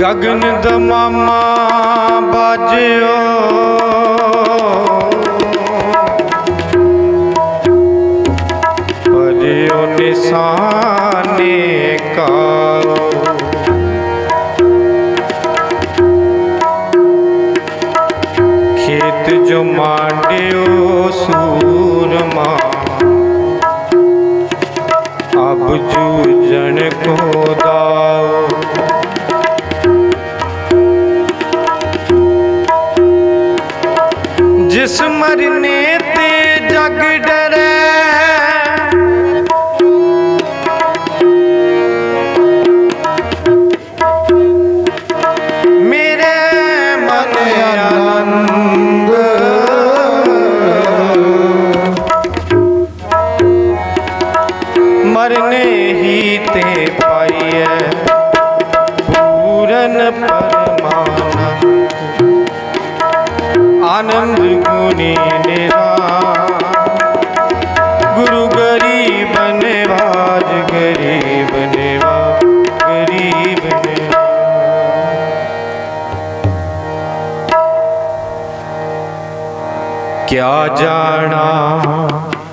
ਗਗਨ ਦਮਾਮਾ ਬਾਜਿਓ।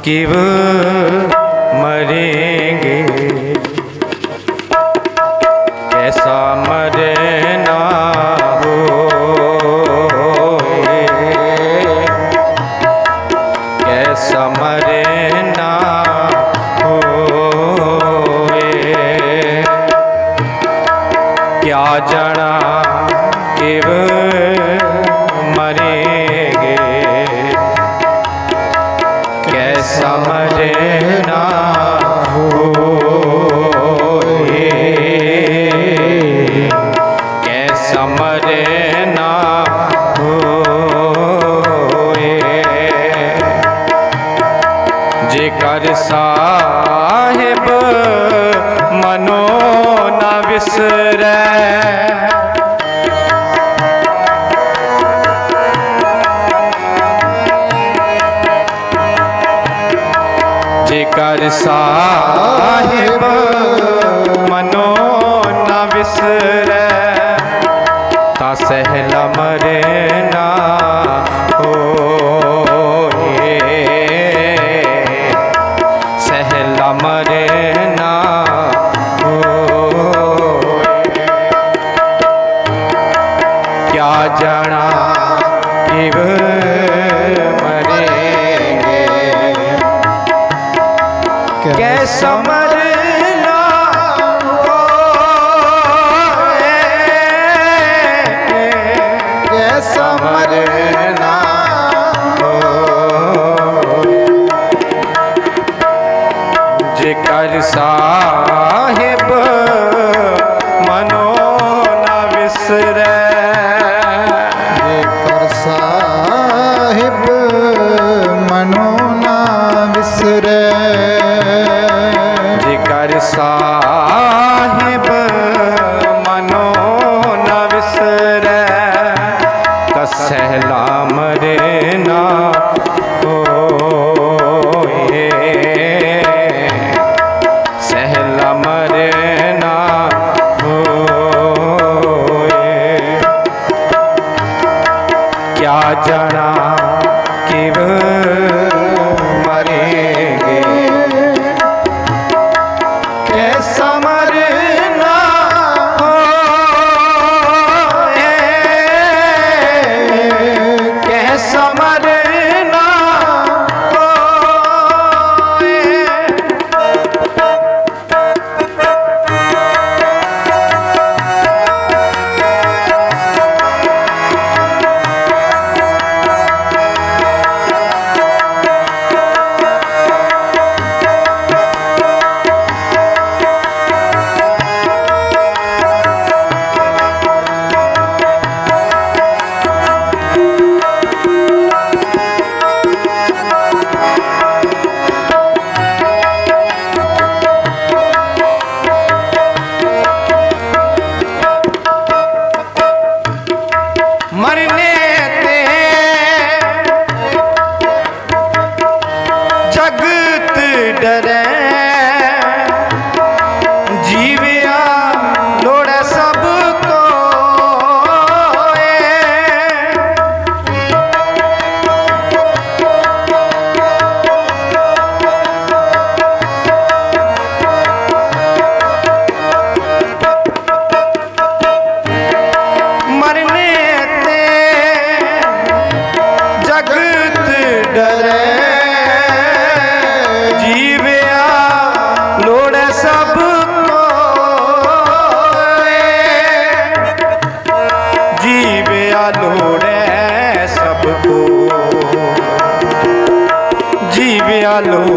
ਕਿਵ ਮਰੇਗੇ? ਕੈਸਾ ਮਰੇ ਮਰੇ ਨਾ ਹੋਏ। ਜੇ ਕਰ ਸਾਹਿਬ ਮਨੋ ਨਾ ਵਿਸਰੈ ਜੇ ਕਰ ਸਾਹਿਬ ਮਨੋ ਨਾ ਵਿਸਰੈ ਸਹਿਲ ਮਰੇ ਨਾ ਸਹਿਲਾ ਮਰੇ ਨਾ আলো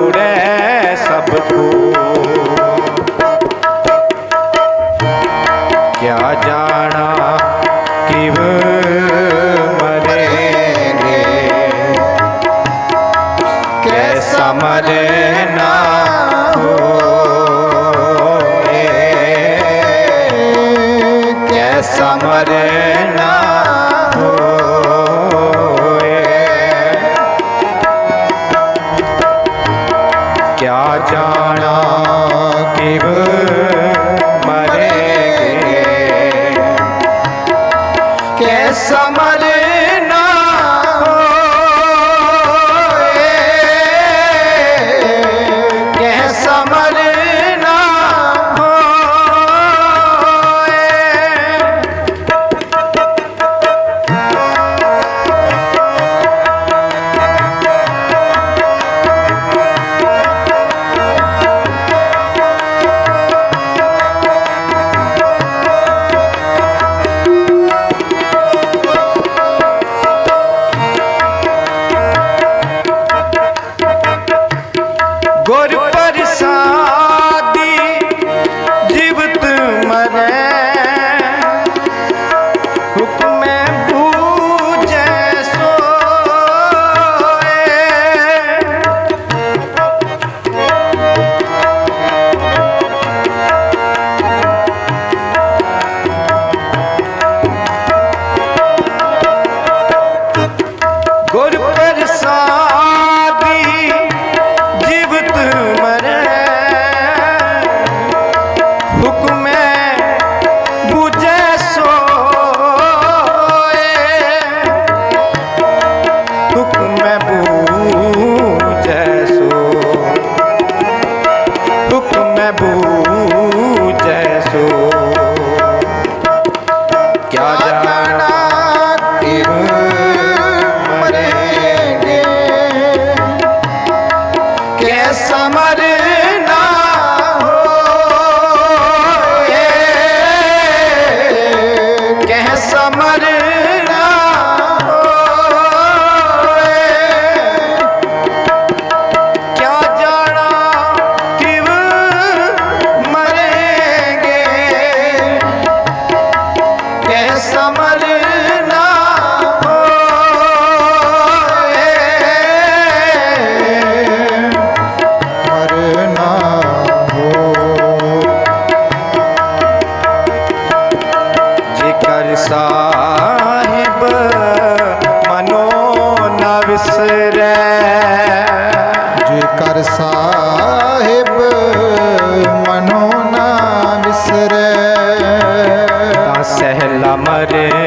আল্লাহ মারে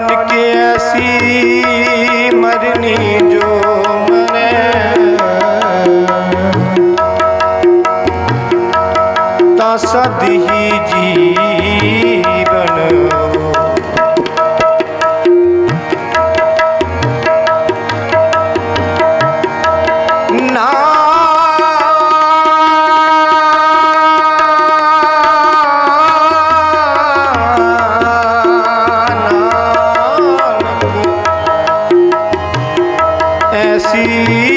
ਨਾਨਕ ਐਸੀ ਮਰਨੀ ਜੋ ਮਰੇ। ਤਾਂ ਸਦਹੀ sim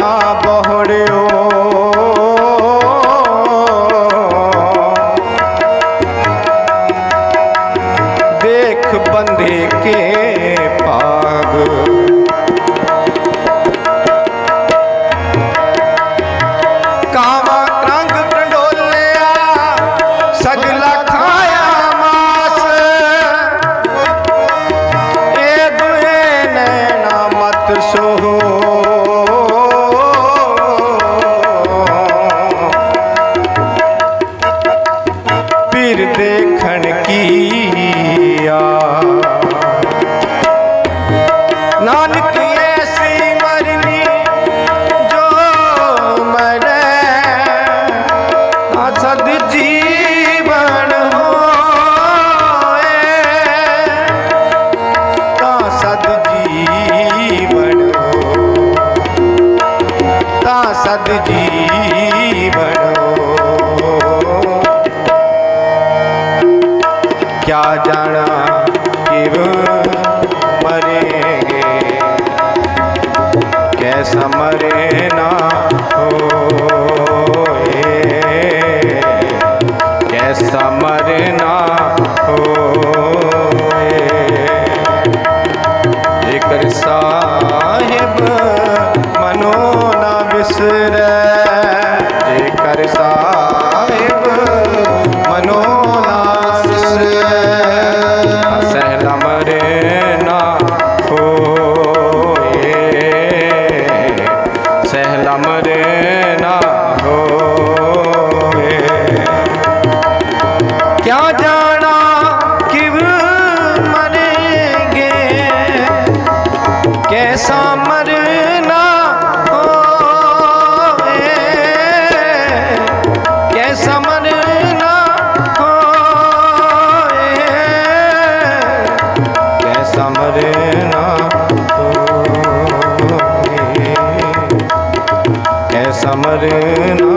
ବହଡ଼େ ਦੇਖਣ ਕੀਆ ਨਾਨਕ ਐਸੀ ਮਰਨੀ ਜੋ ਮਰੇ, ਨਾ ਸਦ ਜੀਵਨ ਹੋਏ ਤਾਂ ਸਦ ਜੀਵਨ ਹੋ ਤਾਂ ਸਦ ਜੀਵਨ ਜਾਣਾ ਕਿਵ ਮਰੇਗੇ? ਕੈਸਾ हरे